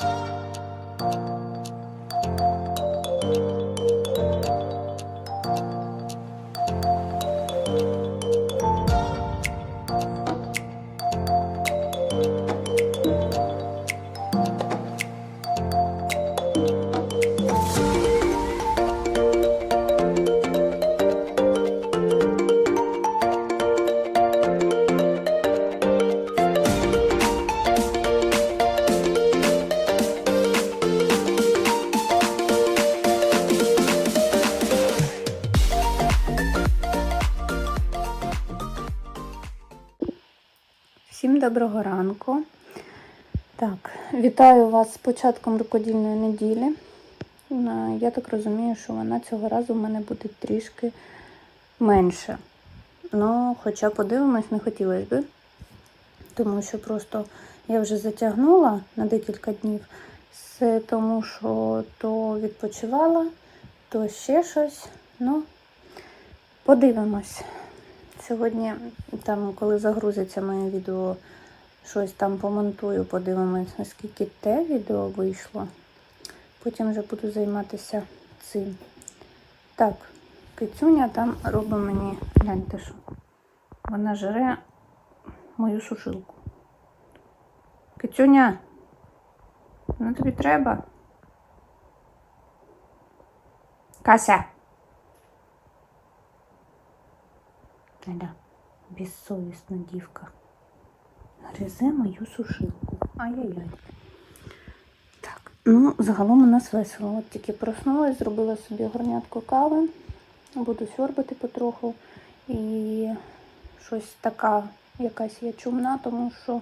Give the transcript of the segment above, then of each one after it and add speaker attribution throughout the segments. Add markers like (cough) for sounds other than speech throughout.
Speaker 1: Thank you. Доброго ранку. Так, вітаю вас з початком рукодільної неділі. Е, Я так розумію, що вона цього разу в мене буде трішки менше. Ну, хоча подивимось, не хотілося би. Тому що просто я вже затягнула на декілька днів. Все тому, що то відпочивала, то ще щось. Ну, подивимось. Сьогодні, там, коли загрузиться моє відео, щось там помонтую, подивимось, наскільки те відео вийшло. Потім вже буду займатися цим. Так, кицюня там робить мені, гляньте що. Вона жере мою сушилку. Кицюня, ну тобі треба. Кася. Аля, безсовісна дівка. Гризе мою сушилку. Ай-яй-яй. Так, ну, загалом у нас весело. От тільки проснулась, зробила собі горнятку кави. Буду сьорбати потроху. І щось така якась я чумна, тому що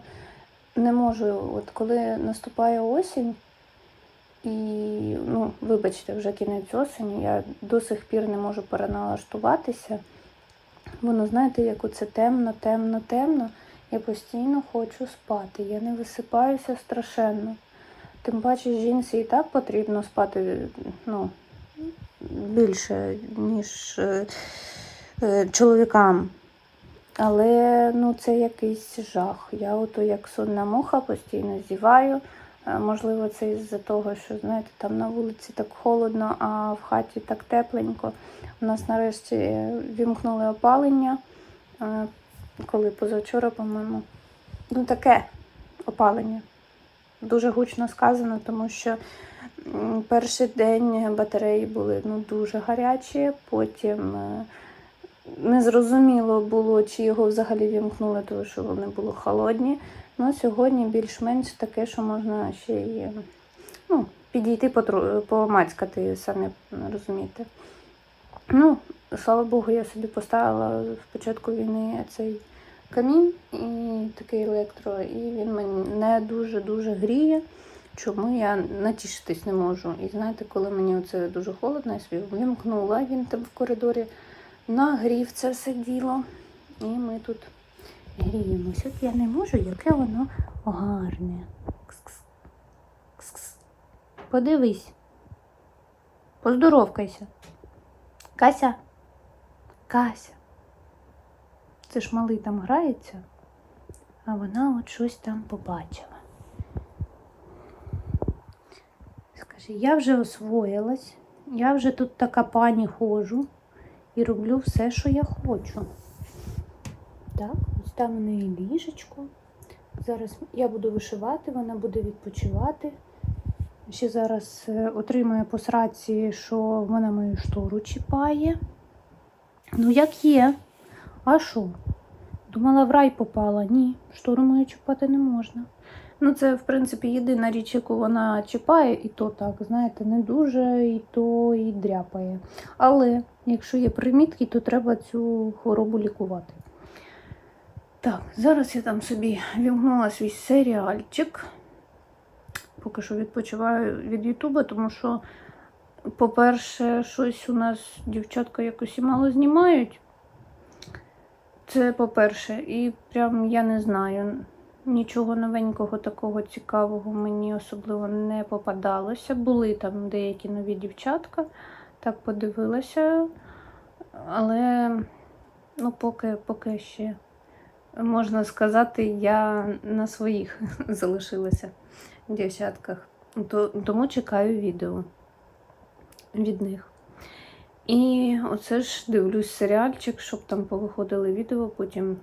Speaker 1: не можу, от коли наступає осінь, і, ну, вибачте, вже кінець осені, я до сих пір не можу переналаштуватися. Воно, знаєте, як оце темно, темно, темно. Я постійно хочу спати. Я не висипаюся страшенно. Тим паче, жінці і так потрібно спати ну, більше, ніж е, е, чоловікам. Але ну, це якийсь жах. Я ото як сонна муха постійно зіваю. Е, Можливо, це із-за того, що знаєте, там на вулиці так холодно, а в хаті так тепленько. У нас нарешті вімкнули опалення, е, коли позавчора, по-моєму. Ну, таке опалення. Дуже гучно сказано, тому що перший день батареї були ну, дуже гарячі, потім е, незрозуміло було, чи його взагалі вімкнули, тому що вони були холодні. Ну, сьогодні більш-менш таке, що можна ще й ну, підійти помацькати, самі розумієте. Ну, слава Богу, я собі поставила в початку війни цей камін і такий електро, і він мене дуже-дуже гріє. Чому я натішитись не можу. І знаєте, коли мені це дуже холодно, я собі вимкнула, він там в коридорі нагрів це все діло. І ми тут гріємось. От я не можу, яке воно гарне. Кс-кс. Кс-кс. Подивись. Поздоровкайся. Кася. Кася. Це ж малий там грається, а вона от щось там побачила. Скажи, я вже освоїлась, я вже тут така пані ходжу і роблю все, що я хочу. Так, ось там у неї ліжечко. Зараз я буду вишивати, вона буде відпочивати. Ще зараз е, отримує по сраці, що вона мою штору чіпає. Ну, як є. А що? Думала, в рай попала. Ні, шторумою чіпати не можна. Ну, це, в принципі, єдина річ, яку вона чіпає, і то так, знаєте, не дуже, і то і дряпає. Але якщо є примітки, то треба цю хворобу лікувати. Так, зараз я там собі вімкнула свій серіальчик. Поки що відпочиваю від Ютуба, тому що, по-перше, щось у нас дівчатка якось і мало знімають. Це по-перше, і прям я не знаю, нічого новенького такого цікавого мені особливо не попадалося. Були там деякі нові дівчатка, так подивилася, але ну, поки, поки ще можна сказати, я на своїх (laughs) залишилася дівчатках. То, тому чекаю відео від них. І оце ж дивлюсь серіальчик, щоб там повиходили відео, потім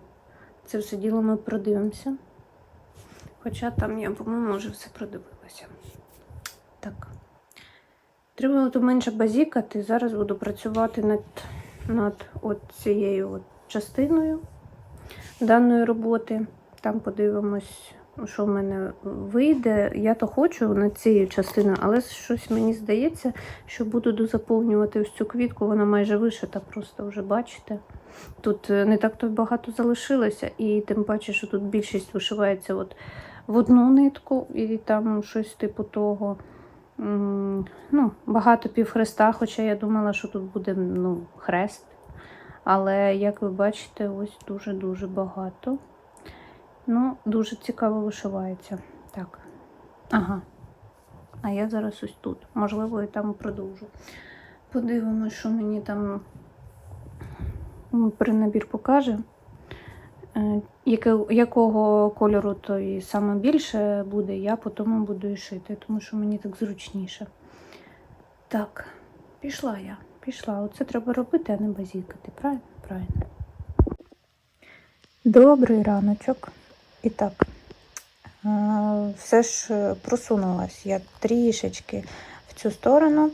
Speaker 1: це все діло ми продивимося. Хоча там я, по-моєму, вже все продивилася. Так. Треба от менше базікати. Зараз буду працювати над, над от цією от частиною даної роботи. Там подивимось, що в мене вийде. Я то хочу над цією частиною, але щось мені здається, що буду дозаповнювати ось цю квітку, вона майже вишита, просто вже бачите. Тут е, не так то багато залишилося, і тим паче, що тут більшість вишивається от в одну нитку, і там щось типу того. Ну, багато півхреста, хоча я думала, що тут буде ну, хрест. Але, як ви бачите, ось дуже-дуже багато. Ну, дуже цікаво вишивається. Так. Ага. А я зараз ось тут. Можливо, і там продовжу. Подивимось, що мені там принабір покаже. Е, Яке, якого кольору то і саме більше буде, я по тому буду і шити, тому що мені так зручніше. Так, пішла я, пішла. Оце треба робити, а не базікати. Правильно? Правильно. Добрий раночок. І так, е, все ж просунулась я трішечки в цю сторону.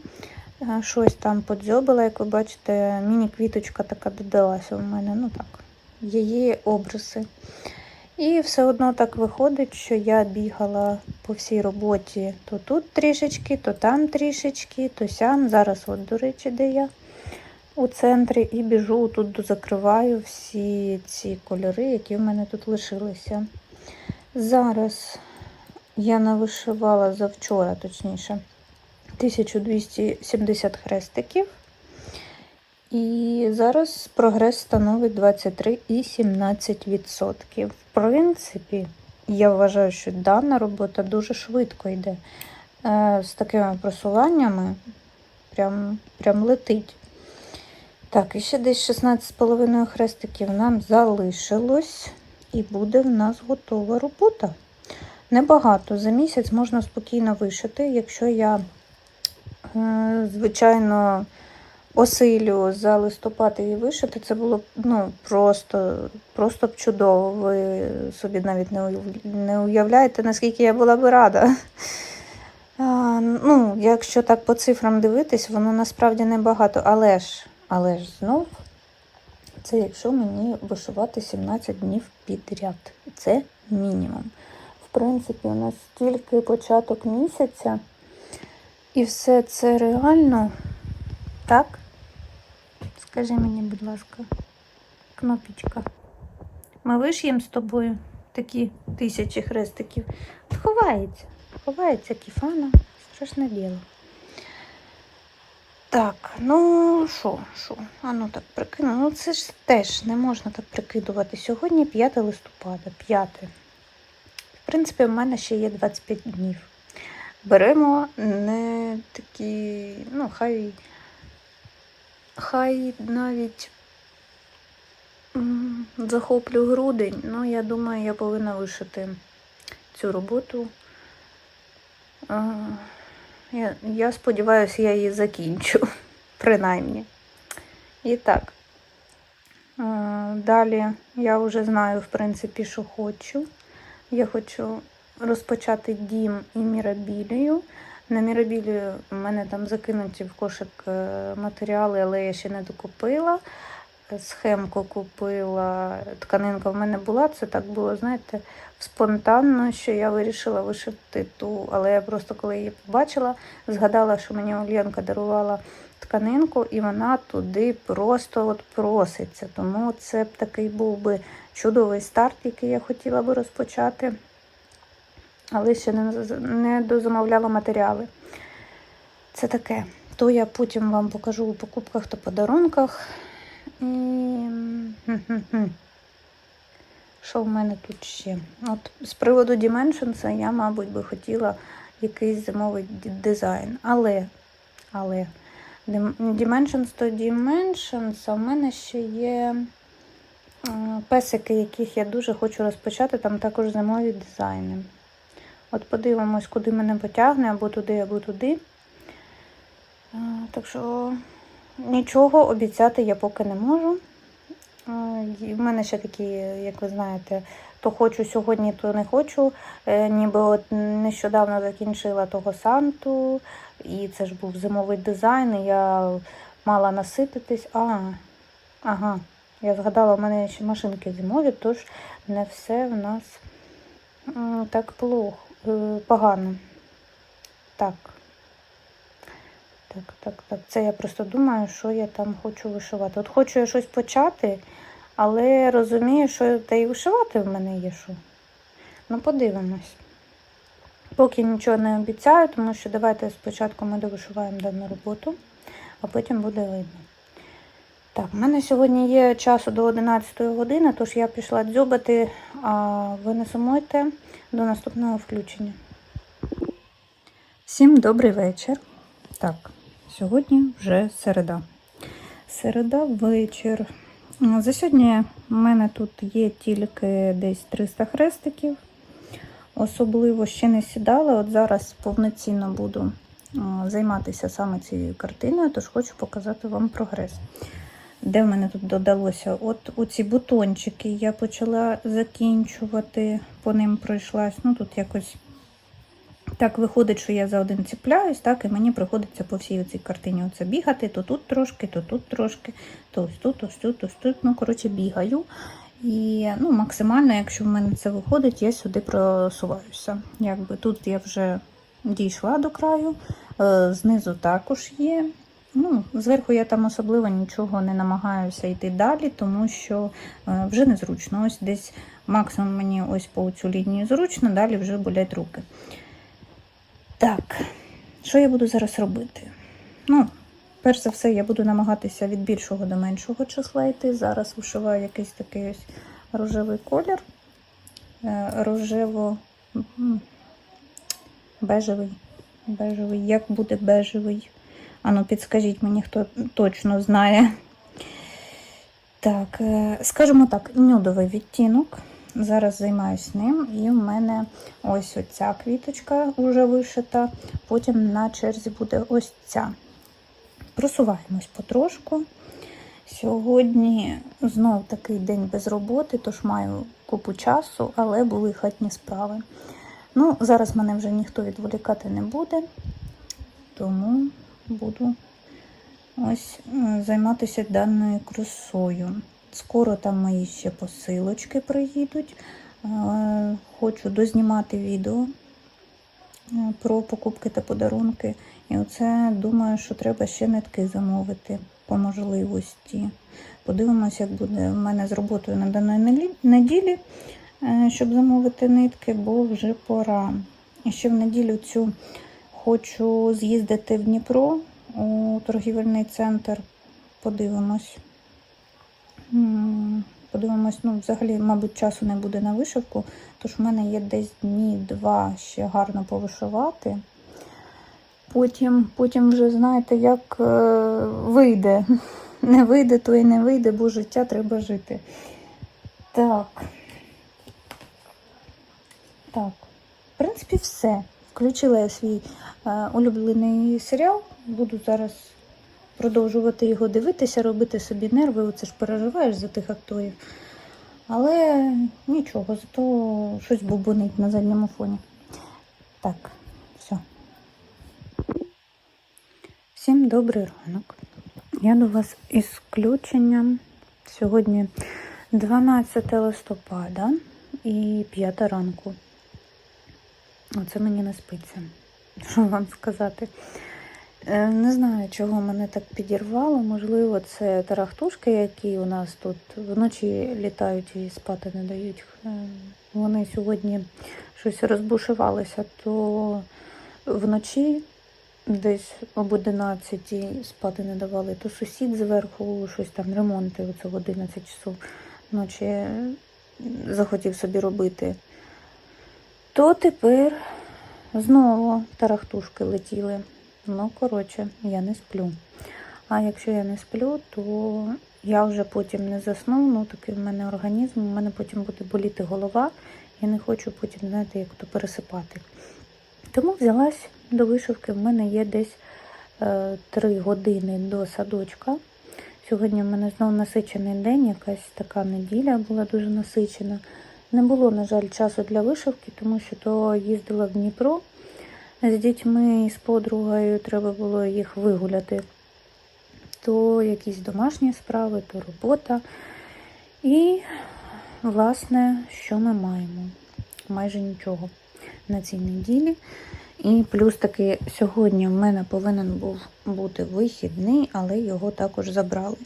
Speaker 1: Е, Щось там подзьобила, як ви бачите, міні-квіточка така додалася у мене. Ну так, її обриси. І все одно так виходить, що я бігала по всій роботі то тут трішечки, то там трішечки, то сям. Зараз, от, до речі, де я у центрі, і біжу тут дозакриваю всі ці кольори, які в мене тут лишилися. Зараз я навишивала завчора, точніше, 1270 хрестиків. І зараз прогрес становить 23,17%. В принципі, я вважаю, що дана робота дуже швидко йде. Е, З такими просуваннями прям, прям летить. Так, і ще десь 16,5 хрестиків нам залишилось, і буде в нас готова робота. Небагато. За місяць можна спокійно вишити, якщо я, е, звичайно, осилю за листопад її вишити, це було б ну, просто, просто б чудово. Ви собі навіть не уявляєте, наскільки я була би рада. Ну, якщо так по цифрам дивитись, воно насправді небагато, але ж, але ж знов, це якщо мені вишивати 17 днів підряд. Це мінімум. В принципі, у нас тільки початок місяця, і все це реально так. Скажи мені, будь ласка, кнопічка. Ми виш'ємо з тобою такі тисячі хрестиків. Ховається. Ховається кіфана. Страшне діло. Так, ну що, що? А ну так прикину. Ну це ж теж не можна так прикидувати. Сьогодні 5 листопада, 5. В принципі, в мене ще є 25 днів. Беремо не такі, ну, хай Хай навіть захоплю грудень, ну я думаю, я повинна вишити цю роботу. Я, я сподіваюся, я її закінчу, (laughs) принаймні. І так. Далі я вже знаю, в принципі, що хочу. Я хочу розпочати дім і мірабілію. На мірабілі в мене там закинуті в кошик е, матеріали, але я ще не докупила. Схемку купила, тканинка в мене була. Це так було, знаєте, спонтанно, що я вирішила вишити ту. Але я просто коли її побачила, згадала, що мені Ульянка дарувала тканинку, і вона туди просто от проситься. Тому це б такий був би чудовий старт, який я хотіла би розпочати але ще не, не дозамовляла матеріали. Це таке. То я потім вам покажу у покупках та подарунках. Що в мене тут ще? От З приводу Dimensions я, мабуть, би хотіла якийсь зимовий дизайн. Але, але Dimensions то Dimensions, а в мене ще є песики, яких я дуже хочу розпочати, там також зимові дизайни. От подивимось, куди мене потягне, або туди, або туди. Так що нічого обіцяти я поки не можу. В мене ще такі, як ви знаєте, то хочу сьогодні, то не хочу. Е, Ніби от нещодавно закінчила того Санту, і це ж був зимовий дизайн, і я мала насититись. А, ага, я згадала, у мене ще машинки зимові, тож не все в нас так плохо, е, погано. Так. Так, так, так. Це я просто думаю, що я там хочу вишивати. От хочу я щось почати, але розумію, що та й вишивати в мене є що. Ну, подивимось. Поки нічого не обіцяю, тому що давайте спочатку ми довишиваємо дану роботу, а потім буде видно. Так, в мене сьогодні є часу до 11 години, тож я пішла дзьобати, а ви не сумуйте до наступного включення. Всім добрий вечір. Так, сьогодні вже середа. Середа вечір. За сьогодні в мене тут є тільки десь 300 хрестиків. Особливо ще не сідала. От зараз повноцінно буду займатися саме цією картиною, тож хочу показати вам прогрес. Де в мене тут додалося? От оці бутончики я почала закінчувати, по ним пройшлась. Ну тут якось так виходить, що я за один ціпляюсь, так, і мені приходиться по всій цій картині оце бігати, то тут трошки, то тут трошки, то ось тут, ось тут, ось тут. Ну, коротше, бігаю. І ну, максимально, якщо в мене це виходить, я сюди просуваюся. Якби Тут я вже дійшла до краю, е, знизу також є. Ну, Зверху я там особливо нічого не намагаюся йти далі, тому що е, вже незручно. Ось десь максимум мені ось по цю лінію зручно, далі вже болять руки. Так, що я буду зараз робити? Ну, перш за все, я буду намагатися від більшого до меншого числа йти. Зараз вишиваю якийсь такий ось рожевий колір. Е, Рожево бежевий. Бежевий. Як буде бежевий? Ану, підскажіть мені, хто точно знає. Так, е, скажімо так, нюдовий відтінок. Зараз займаюся ним, і в мене ось оця квіточка вже вишита, потім на черзі буде ось ця. Просуваємось потрошку. Сьогодні знов такий день без роботи, тож маю купу часу, але були хатні справи. Ну, зараз мене вже ніхто відволікати не буде, тому буду ось займатися даною красою. Скоро там мої ще посилочки приїдуть. Е, Хочу дознімати відео е, про покупки та подарунки. І оце думаю, що треба ще нитки замовити по можливості. Подивимося, як буде в мене з роботою на даної неділі, е, щоб замовити нитки, бо вже пора. І ще в неділю цю хочу з'їздити в Дніпро у торгівельний центр. Подивимось. Подивимось, ну, взагалі, мабуть, часу не буде на вишивку, тож в мене є десь дні два ще гарно повишивати. Потім, потім вже, знаєте, як е, вийде. (laughs) Не вийде, то і не вийде, бо життя треба жити. Так. Так. В принципі, все. Включила я свій е, улюблений серіал. Буду зараз продовжувати його дивитися, робити собі нерви. Оце ж переживаєш за тих акторів. Але нічого, зато щось бубонить на задньому фоні. Так, все. Всім добрий ранок. Я до вас із включенням. Сьогодні 12 листопада і 5 ранку. Оце мені не спиться. Що вам сказати? Е, Не знаю, чого мене так підірвало. Можливо, це тарахтушки, які у нас тут вночі літають і спати не дають. Е, Вони сьогодні щось розбушувалися, то вночі десь об 11 спати не давали, то сусід зверху щось там ремонти оце в 11 часов ночі захотів собі робити. То тепер знову тарахтушки летіли. Ну, коротше, я не сплю. А якщо я не сплю, то я вже потім не засну, ну такий в мене організм, у мене потім буде боліти голова. Я не хочу потім, знаєте, як то пересипати. Тому взялась до вишивки. В мене є десь е, 3 години до садочка. Сьогодні в мене знову насичений день, якась така неділя була дуже насичена. Не було, на жаль, часу для вишивки, тому що то їздила в Дніпро з дітьми і з подругою, треба було їх вигуляти. То якісь домашні справи, то робота. І, власне, що ми маємо? Майже нічого на цій неділі. І плюс таки сьогодні в мене повинен був бути вихідний, але його також забрали.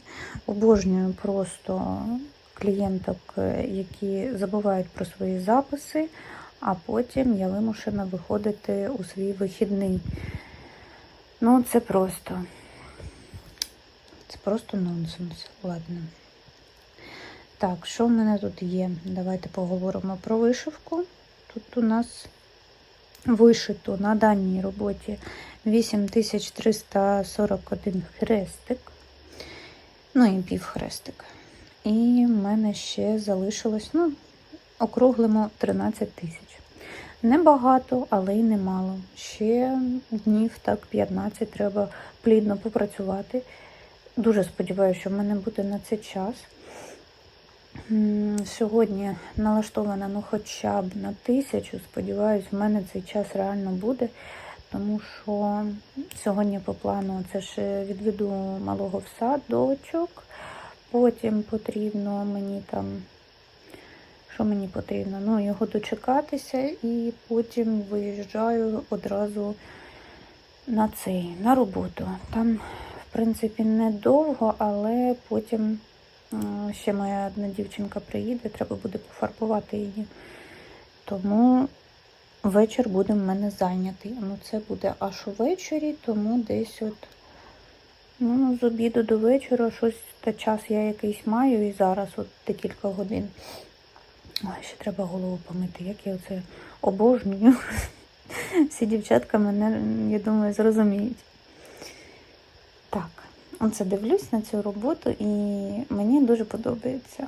Speaker 1: Обожнюю просто клієнток, е, які забувають про свої записи, а потім я вимушена виходити у свій вихідний. Ну, це просто. Це просто нонсенс. Ладно. Так, що в мене тут є? Давайте поговоримо про вишивку. Тут у нас вишито на даній роботі 8341 хрестик, ну і півхрестик. І в мене ще залишилось, ну, округлимо 13 тисяч. Небагато, але й немало. Ще днів так 15 треба плідно попрацювати. Дуже сподіваюся, що в мене буде на це час. Сьогодні налаштована ну, хоча б на тисячу. Сподіваюсь, в мене цей час реально буде, тому що сьогодні по плану це ж е, відведу малого в садочок. Потім потрібно мені там, що мені потрібно? Ну, його дочекатися, і потім виїжджаю одразу на цей, на роботу. Там, в принципі, недовго, але потім. Ще моя одна дівчинка приїде, треба буде пофарбувати її. Тому вечір буде в мене зайнятий. Ну, це буде аж увечері, тому десь от ну, з обіду до вечора щось та час я якийсь маю і зараз от декілька годин. Ой, ще треба голову помити, як я це обожнюю. (laughs) Всі дівчатка мене, я думаю, зрозуміють. Так. Оце дивлюсь на цю роботу і мені дуже подобається.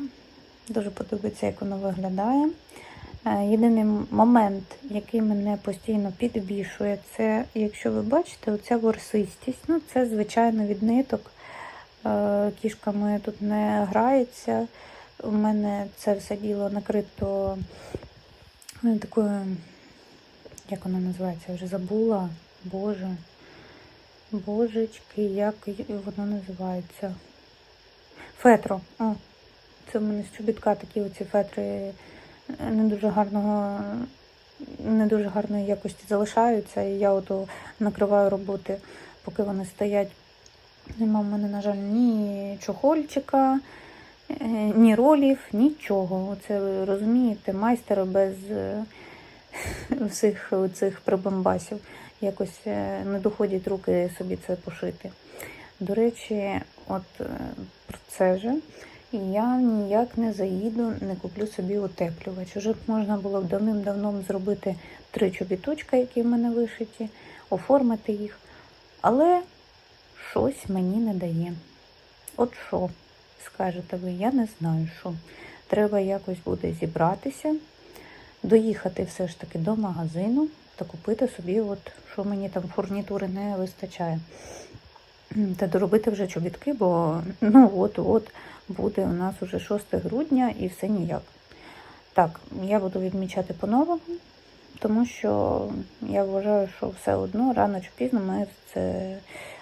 Speaker 1: Дуже подобається, як воно виглядає. Е, Єдиний момент, який мене постійно підбішує, це, якщо ви бачите, оця ворсистість. Ну, це, звичайно, від ниток. Е, Кішками тут не грається. У мене це все діло накрито ну, такою, як вона називається, я вже забула. Боже. Божечки, як воно називається? Фетро. О, це в мене з чобітка такі оці фетри е, не дуже гарного, не дуже гарної якості залишаються. І я ото накриваю роботи, поки вони стоять. Нема в мене, на жаль, ні чохольчика, ні ролів, нічого. Оце ви розумієте, майстер без е, (laughs) всіх цих прибамбасів якось е, не доходять руки собі це пошити. До речі, от е, про це же я ніяк не заїду, не куплю собі утеплювач. Уже б можна було давним-давно зробити три чобіточка, які в мене вишиті, оформити їх. Але щось мені не дає. От що, скажете ви, я не знаю, що. Треба якось буде зібратися, доїхати все ж таки до магазину та купити собі, от, що мені там фурнітури не вистачає. Та доробити вже чобітки, бо ну от-от буде у нас уже 6 грудня і все ніяк. Так, я буду відмічати по-новому, тому що я вважаю, що все одно рано чи пізно ми це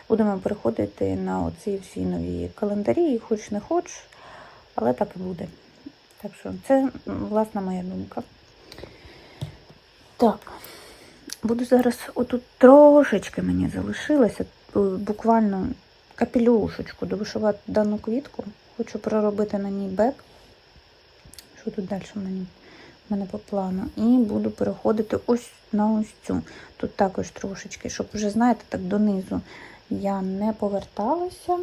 Speaker 1: будемо переходити на оці всі нові календарі, і хоч не хоч, але так і буде. Так що це власна моя думка. Так. Буду зараз отут трошечки мені залишилося, буквально капелюшечку довишивати дану квітку. Хочу проробити на ній бек. Що тут далі в мене, в мене по плану? І буду переходити ось на ось цю. Тут також трошечки, щоб вже, знаєте, так донизу я не поверталася.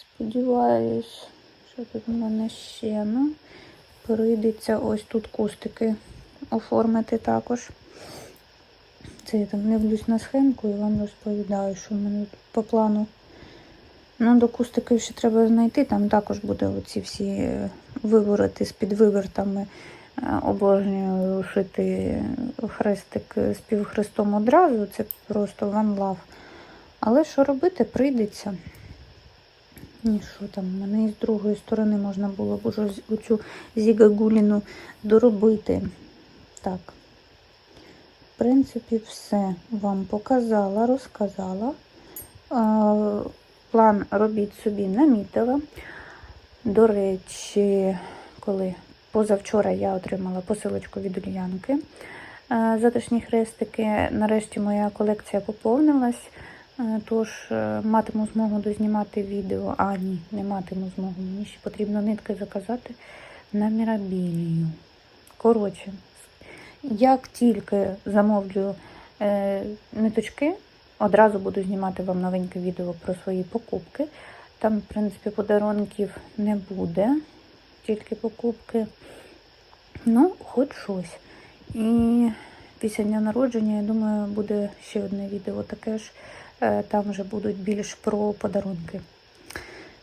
Speaker 1: Сподіваюсь, що тут в мене ще. Ну, прийдеться ось тут кустики оформити також. Це я там дивлюсь на схемку і вам розповідаю, що в мене по плану Ну, до кустиків ще треба знайти, там також буде оці всі е, вивороти з підвивертами. Е, Обожнюю шити хрестик з півхрестом одразу, це просто one love. Але що робити, прийдеться. Ні, що там, мене і з другої сторони можна було б уже оцю зігагуліну доробити. Так. В принципі, все вам показала, розказала. План робіть собі намітила. До речі, коли позавчора я отримала посилочку від Ульянки. Затишні хрестики. Нарешті моя колекція поповнилась. Е, Тож е, матиму змогу дознімати відео. А, ні, не матиму змогу. Мені ще потрібно нитки заказати на мірабілію. Коротше, як тільки замовлю е, ниточки, одразу буду знімати вам новеньке відео про свої покупки. Там, в принципі, подарунків не буде, тільки покупки. Ну, хоч щось. І після дня народження, я думаю, буде ще одне відео таке ж. Е, Там вже будуть більш про подарунки.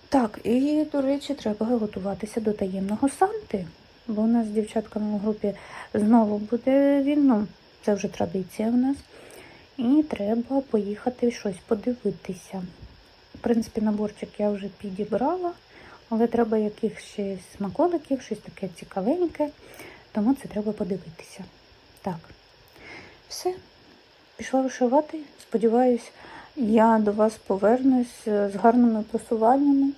Speaker 1: Так, і, до речі, треба готуватися до таємного Санти. Бо у нас з дівчатками в групі знову буде він. Ну, це вже традиція в нас. І треба поїхати щось подивитися. В принципі, наборчик я вже підібрала, але треба якихось смаколиків, щось таке цікавеньке. Тому це треба подивитися. Так, все. Пішла вишивати. Сподіваюсь, я до вас повернусь е, з гарними просуваннями.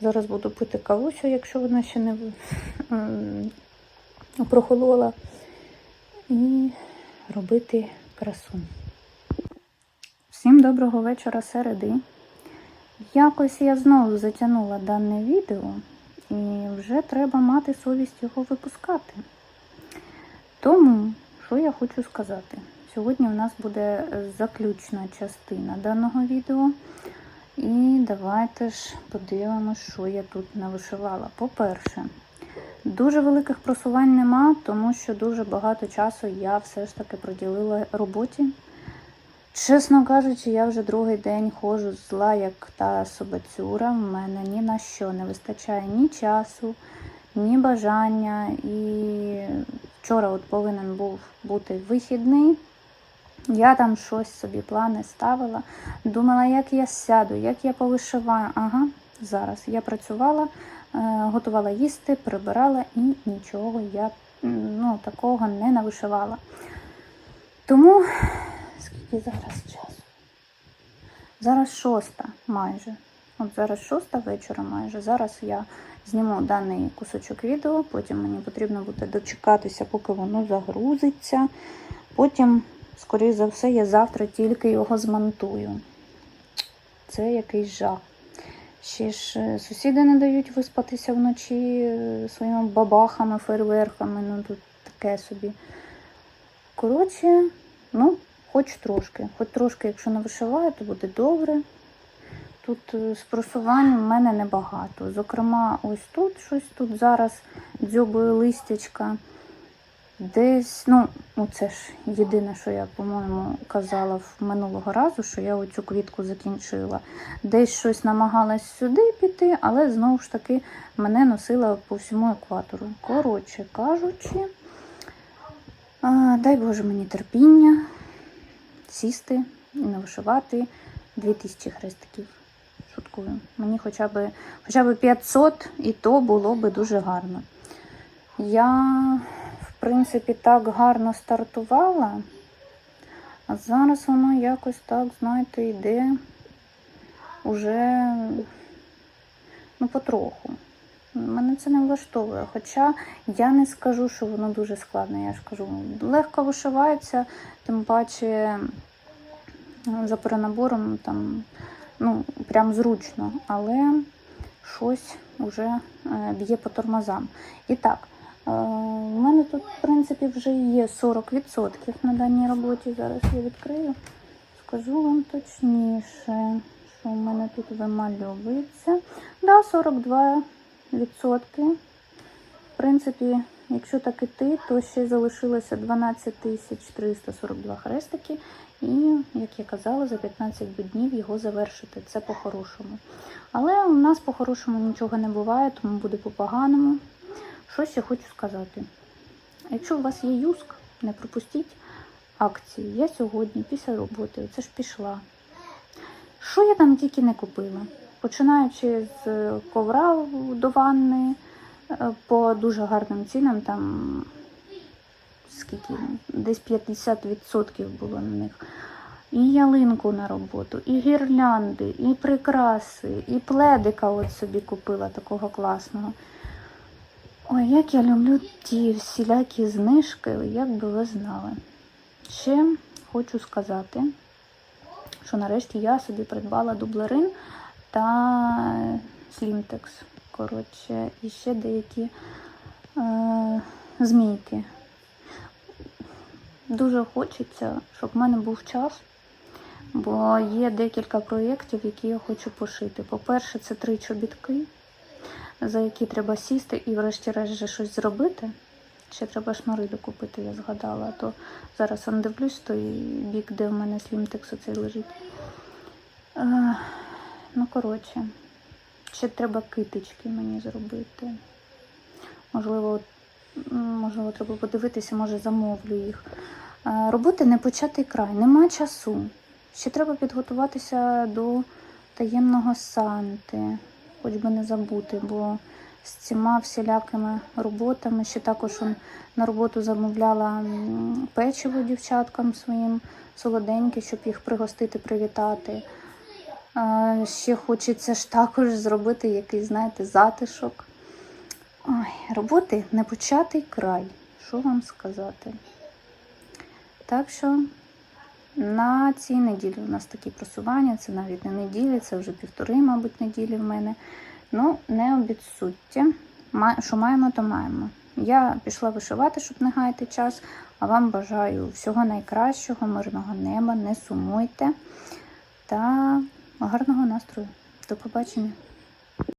Speaker 1: Зараз буду пити кавусю, якщо вона ще не прохолола. І робити красу. Всім доброго вечора середи. Якось я знову затягнула дане відео, і вже треба мати совість його випускати. Тому, що я хочу сказати? Сьогодні у нас буде заключна частина даного відео. І давайте ж подивимося, що я тут навишивала. По-перше, дуже великих просувань нема, тому що дуже багато часу я все ж таки приділила роботі. Чесно кажучи, я вже другий день ходжу зла, як та собацюра. В мене ні на що не вистачає ні часу, ні бажання. І вчора от повинен був бути вихідний. Я там щось собі плани ставила. Думала, як я сяду, як я повишиваю. Ага, зараз я працювала, е, готувала їсти, прибирала і нічого я ну, такого не навишивала. Тому скільки зараз часу? Зараз шоста майже. От зараз шоста вечора майже. Зараз я зніму даний кусочок відео, потім мені потрібно буде дочекатися, поки воно загрузиться. Потім, скоріш за все, я завтра тільки його змонтую. Це якийсь жах. Ще ж е, сусіди не дають виспатися вночі е, своїми бабахами, фейерверками. Ну тут таке собі. Коротше, ну, хоч трошки. Хоч трошки, якщо не вишиваю, то буде добре. Тут е, з просуванням в мене небагато. Зокрема, ось тут щось тут зараз дзьобою листячка. Десь, ну, це ж єдине, що я, по-моєму, казала в минулого разу, що я оцю квітку закінчила. Десь щось намагалась сюди піти, але знову ж таки мене носила по всьому екватору. Коротше кажучи, дай Боже мені терпіння сісти і навишивати 2000 хрестиків. Шуткую. Мені хоча б, хоча б 500 і то було би дуже гарно. Я, принципі, так гарно стартувала, а зараз воно якось так, знаєте, йде уже ну, потроху. Мене це не влаштовує. Хоча я не скажу, що воно дуже складне. Я ж кажу, легко вишивається, тим паче за перенабором там, ну, прям зручно, але щось вже е, б'є по тормозам. І так, у мене тут, в принципі, вже є 40% на даній роботі. Зараз я відкрию. Скажу вам точніше, що у мене тут вимальовується. Да, 42%. В принципі, Якщо так іти, то ще залишилося 12 342 хрестики. І, як я казала, за 15 днів його завершити. Це по-хорошому. Але у нас по-хорошому нічого не буває, тому буде по-поганому. Що ще хочу сказати? Якщо у вас є юск, не пропустіть акції. Я сьогодні, після роботи, це ж пішла. Що я там тільки не купила? Починаючи з ковра до ванни е, по дуже гарним цінам, там скільки, десь 50% було на них. І ялинку на роботу, і гірлянди, і прикраси, і пледика от собі купила такого класного. Ой, як я люблю ті всілякі знижки, як би ви знали. Ще хочу сказати, що нарешті я собі придбала дублерин та слімтекс. Коротше, і ще деякі е, змійки. Дуже хочеться, щоб в мене був час, бо є декілька проєктів, які я хочу пошити. По-перше, це три чобітки, за які треба сісти і врешті-решт щось зробити. Ще треба шнури докупити, я згадала. А то зараз он дивлюсь той бік, де в мене слімтекс оцей лежить. Е, ну, коротше, ще треба китички мені зробити. Можливо, можливо, треба подивитися, може замовлю їх. Е, Роботи не початий край, нема часу. Ще треба підготуватися до таємного санти, хоч би не забути, бо з цими всілякими роботами ще також на роботу замовляла печиво дівчаткам своїм солоденьке, щоб їх пригостити, привітати. Ще хочеться ж також зробити якийсь, знаєте, затишок. Ой, роботи не початий край. Що вам сказати? Так що на цій неділі у нас такі просування, це навіть не неділя, це вже півтори, мабуть, неділі в мене. Ну, не обідсудьте. Ма- Що маємо, то маємо. Я пішла вишивати, щоб не гаяти час, а вам бажаю всього найкращого, мирного неба, не сумуйте та гарного настрою. До побачення.